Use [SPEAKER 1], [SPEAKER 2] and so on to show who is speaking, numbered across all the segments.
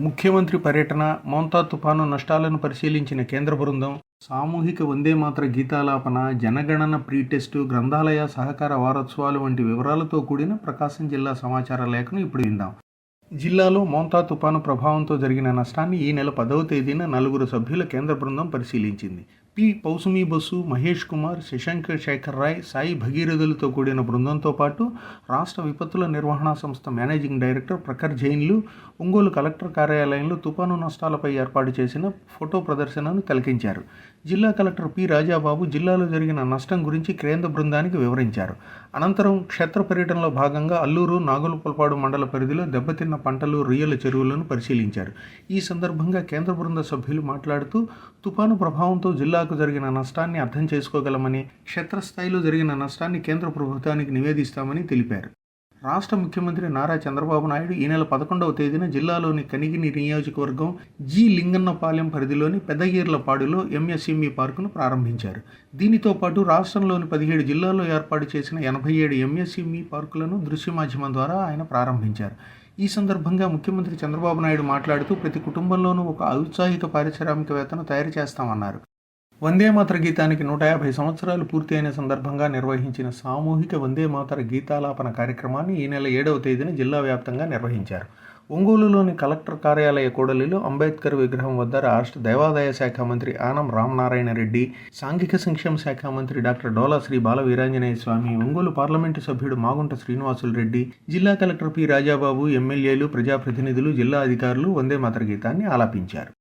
[SPEAKER 1] ముఖ్యమంత్రి పర్యటన మౌంతా తుఫాను నష్టాలను పరిశీలించిన కేంద్ర బృందం సామూహిక వందే మాత్ర గీతాలాపన జనగణన ప్రీటెస్టు గ్రంథాలయ సహకార వారోత్సవాలు వంటి వివరాలతో కూడిన ప్రకాశం జిల్లా సమాచార లేఖను ఇప్పుడు విందాం. జిల్లాలో మౌంతా తుపాను ప్రభావంతో జరిగిన నష్టాన్ని ఈ నెల పదవ తేదీన నలుగురు సభ్యుల కేంద్ర బృందం పరిశీలించింది. పి. పౌసుమి బసు మహేష్ కుమార్ శశంకర్ శేఖర్ రాయ్ సాయి భగీరథులతో కూడిన బృందంతో పాటు రాష్ట్ర విపత్తుల నిర్వహణ సంస్థ మేనేజింగ్ డైరెక్టర్ ప్రఖర్ జైన్లు ఒంగోలు కలెక్టర్ కార్యాలయంలో తుపాను నష్టాలపై ఏర్పాటు చేసిన ఫోటో ప్రదర్శనను తిలకించారు జిల్లా కలెక్టర్ పి. రాజాబాబు జిల్లాలో జరిగిన నష్టం గురించి కేంద్ర బృందానికి వివరించారు. అనంతరం క్షేత్ర పర్యటనలో భాగంగా అల్లూరు నాగులపల్పాడు మండల పరిధిలో దెబ్బతిన్న పంటలు రొయ్యల చెరువులను పరిశీలించారు. ఈ సందర్భంగా కేంద్ర బృంద సభ్యులు మాట్లాడుతూ తుపాను ప్రభావంతో జిల్లా జిల్లాకు జరిగిన నష్టాన్ని అర్థం చేసుకోగలమని క్షేత్రస్థాయిలో జరిగిన నష్టాన్ని కేంద్ర ప్రభుత్వానికి నివేదిస్తామని తెలిపారు. రాష్ట్ర ముఖ్యమంత్రి నారా చంద్రబాబు నాయుడు ఈ నెల పదకొండవ తేదీన జిల్లాలోని కనిగిని నియోజకవర్గం జి లింగన్నపాలెం పరిధిలోని పెద్దగీర్లపాడులో ఎంఎస్ఎంఈ పార్కును ప్రారంభించారు. దీనితో పాటు రాష్ట్రంలోని పదిహేడు జిల్లాల్లో ఏర్పాటు చేసిన ఎనభై ఏడు ఎంఎస్ఎంఈ పార్కులను దృశ్య మాధ్యమం ద్వారా ఆయన ప్రారంభించారు. ఈ సందర్భంగా ముఖ్యమంత్రి చంద్రబాబు నాయుడు మాట్లాడుతూ ప్రతి కుటుంబంలోనూ ఒక ఔత్సాహిక పారిశ్రామికవేత్తను తయారు చేస్తామన్నారు. వందే మాతర గీతానికి నూట యాభై సంవత్సరాలు పూర్తి అయిన సందర్భంగా నిర్వహించిన సామూహిక వందే మాతర గీతాలాపన కార్యక్రమాన్ని ఈ నెల ఏడవ తేదీన జిల్లా వ్యాప్తంగా నిర్వహించారు. ఒంగోలులోని కలెక్టర్ కార్యాలయ కూడలిలో అంబేద్కర్ విగ్రహం వద్ద రాష్ట్ర దేవాదాయ శాఖ మంత్రి ఆనం రామనారాయణ రెడ్డి సాంఘిక సంక్షేమ శాఖ మంత్రి డాక్టర్ డోలా శ్రీ బాల వీరాంజనేయ స్వామి ఒంగోలు పార్లమెంటు సభ్యుడు మాగుంట శ్రీనివాసులు రెడ్డి జిల్లా కలెక్టర్ పి రాజాబాబు ఎమ్మెల్యేలు ప్రజాప్రతినిధులు జిల్లా అధికారులు వందే మాతర గీతాన్ని ఆలాపించారు.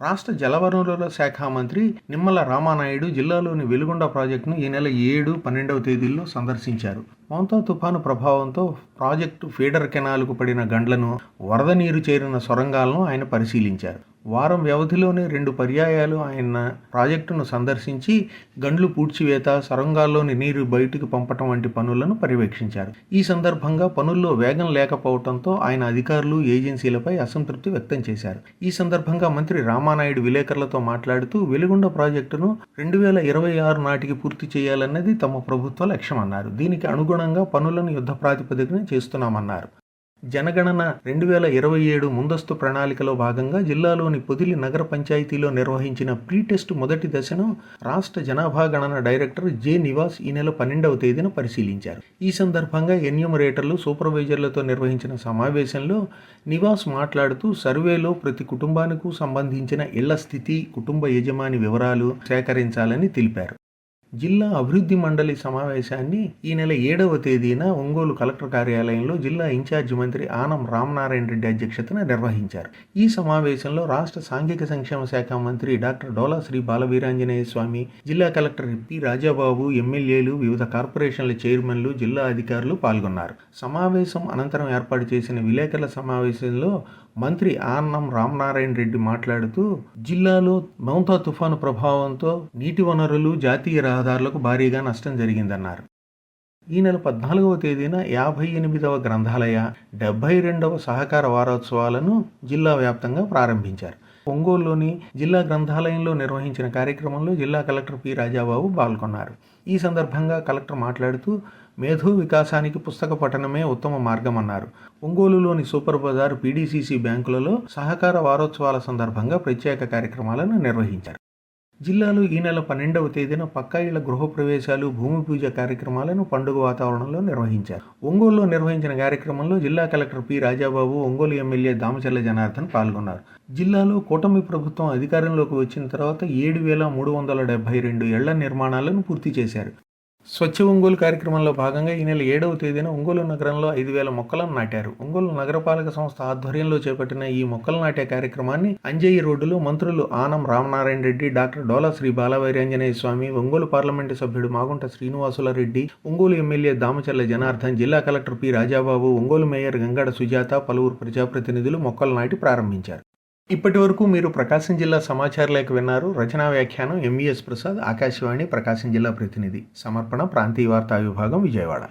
[SPEAKER 1] రాష్ట్ర జలవనరుల శాఖ మంత్రి నిమ్మల రామానాయుడు జిల్లాలోని వెలుగొండ ప్రాజెక్టును ఈ నెల ఏడు పన్నెండవ తేదీల్లో సందర్శించారు. మౌంతా తుఫాను ప్రభావంతో ప్రాజెక్టు ఫీడర్ కెనాల్కు పడిన గండ్లను వరద నీరు చేరిన సొరంగాలను ఆయన పరిశీలించారు. వారం వ్యవధిలోనే రెండు పర్యాయాలు ఆయన ప్రాజెక్టును సందర్శించి గండ్లు పూడ్చివేత సొరంగాల్లోని నీరు బయటకు పంపటం వంటి పనులను పర్యవేక్షించారు. ఈ సందర్భంగా పనుల్లో వేగం లేకపోవడంతో ఆయన అధికారులు ఏజెన్సీలపై అసంతృప్తి వ్యక్తం చేశారు. ఈ సందర్భంగా మంత్రి రామానాయుడు విలేకరులతో మాట్లాడుతూ వెలుగొండ ప్రాజెక్టును రెండు వేల ఇరవై ఆరు నాటికి పూర్తి చేయాలన్నది తమ ప్రభుత్వ లక్ష్యమన్నారు. దీనికి అనుగుణంగా పనులను యుద్ధ ప్రాతిపదికన చేస్తున్నామన్నారు. జనగణన రెండు వేల ఇరవై ఏడు ముందస్తు ప్రణాళికలో భాగంగా జిల్లాలోని పొదిలి నగర పంచాయతీలో నిర్వహించిన ప్రీ టెస్ట్ మొదటి దశను రాష్ట్ర జనాభా గణన డైరెక్టర్ జె నివాస్ ఈ నెల పన్నెండవ తేదీన పరిశీలించారు. ఈ సందర్భంగా ఎన్యూమరేటర్లు సూపర్వైజర్లతో నిర్వహించిన సమావేశంలో నివాస్ మాట్లాడుతూ సర్వేలో ప్రతి కుటుంబానికి సంబంధించిన ఇళ్ళ స్థితి కుటుంబ యజమాని వివరాలు సేకరించాలని తెలిపారు. జిల్లా అభివృద్ధి మండలి సమావేశాన్ని ఈ నెల ఏడవ తేదీన ఒంగోలు కలెక్టర్ కార్యాలయంలో జిల్లా ఇన్ఛార్జి మంత్రి ఆనం రామనారాయణ రెడ్డి అధ్యక్షతన నిర్వహించారు. ఈ సమావేశంలో రాష్ట్ర సాంఘిక సంక్షేమ శాఖ మంత్రి డాక్టర్ డోలా శ్రీ బాలవీరాంజనేయ స్వామి జిల్లా కలెక్టర్ పి రాజాబాబు ఎమ్మెల్యేలు వివిధ కార్పొరేషన్ల చైర్మన్లు జిల్లా అధికారులు పాల్గొన్నారు. సమావేశం అనంతరం ఏర్పాటు చేసిన విలేకరుల సమావేశంలో మంత్రి ఆనం రామనారాయణ రెడ్డి మాట్లాడుతూ జిల్లాలో మౌంతా తుఫాను ప్రభావంతో నీటి వనరులు జాతీయ రహదారులకు భారీగా నష్టం జరిగిందన్నారు. ఈ నెల పద్నాలుగవ తేదీన యాభై ఎనిమిదవ గ్రంథాలయ డెబ్బై రెండవ సహకార వారోత్సవాలను జిల్లా వ్యాప్తంగా ప్రారంభించారు. ఒంగోలులోని జిల్లా గ్రంథాలయంలో నిర్వహించిన కార్యక్రమంలో జిల్లా కలెక్టర్ పి. రాజాబాబు పాల్గొన్నారు. ఈ సందర్భంగా కలెక్టర్ మాట్లాడుతూ మేధో వికాసానికి పుస్తక పఠనమే ఉత్తమ మార్గమన్నారు ఒంగోలులోని సూపర్ బజార్ పీడీసీసీ బ్యాంకులలో సహకార వారోత్సవాల సందర్భంగా ప్రత్యేక కార్యక్రమాలను నిర్వహించారు. జిల్లాలో ఈ నెల పన్నెండవ తేదీన పక్కా ఇళ్ళ గృహప్రవేశాలు భూమి పూజ కార్యక్రమాలను పండుగ వాతావరణంలో నిర్వహించారు. ఒంగోలులో నిర్వహించిన కార్యక్రమంలో జిల్లా collector P. Rajababu Ongole MLA Damacharla Janardhan పాల్గొన్నారు. జిల్లాలో కూటమి ప్రభుత్వం అధికారంలోకి వచ్చిన తర్వాత ఏడు వేల మూడు వందల డెబ్బై రెండు ఇళ్ళ నిర్మాణాలను పూర్తి చేశారు. స్వచ్ఛ ఒంగోలు కార్యక్రమంలో భాగంగా ఈ నెల ఏడవ తేదీన ఒంగోలు నగరంలో ఐదు వేల మొక్కలను నాటారు. ఒంగోలు నగరపాలక సంస్థ ఆధ్వర్యంలో చేపట్టిన ఈ మొక్కలు నాటే కార్యక్రమాన్ని అంజయ్య రోడ్డులో మంత్రులు ఆనం రామనారాయణ రెడ్డి డాక్టర్ డోలా శ్రీ బాలవైరాంజనేయ స్వామి ఒంగోలు పార్లమెంటు సభ్యుడు మాగుంట శ్రీనివాసుల రెడ్డి ఒంగోలు ఎమ్మెల్యే దామచల్ల జనార్దన్ జిల్లా collector P Rajababu Ongole mayor Gangada Sujatha పలువురు ప్రజాప్రతినిధులు మొక్కలు నాటి ప్రారంభించారు. ఇప్పటి వరకు మీరు ప్రకాశం జిల్లా సమాచార లేఖ విన్నారు. రచనా వ్యాఖ్యానం ఎంవిఎస్ ప్రసాద్ ఆకాశవాణి ప్రకాశం జిల్లా ప్రతినిధి. సమర్పణ ప్రాంతీయ వార్తా విభాగం విజయవాడ.